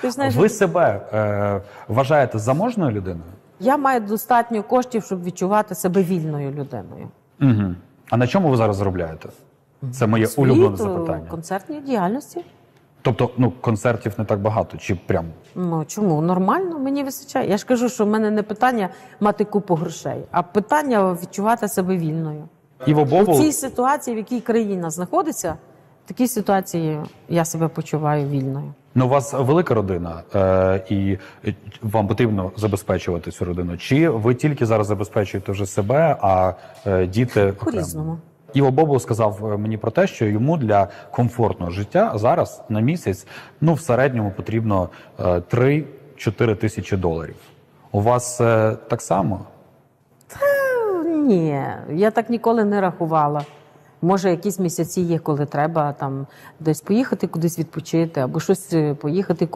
Ти знаєш, Ви себе е, вважаєте заможною людиною? Я маю достатньо коштів, щоб відчувати себе вільною людиною. Угу. А на чому ви зараз заробляєте? Це моє Своїй, улюблене запитання. концертній діяльності. Тобто, ну концертів не так багато, чи прям Ну чому? Нормально, мені вистачає. Я ж кажу, що в мене не питання мати купу грошей, а питання відчувати себе вільною. Іво У Бобул цій ситуації, в якій країна знаходиться, в такій ситуації я себе почуваю вільною. Ну, у вас велика родина, е, і е, вам потрібно забезпечувати цю родину. Чи ви тільки зараз забезпечуєте вже себе, а е, діти окремо? По-різному. Іво Бобул сказав е, мені про те, що йому для комфортного життя зараз на місяць ну в середньому потрібно е, 3-4 тисячі доларів. У вас е, так само? Ні, я так ніколи не рахувала. Може, якісь місяці є, коли треба там десь поїхати кудись відпочити, або щось е, поїхати купити.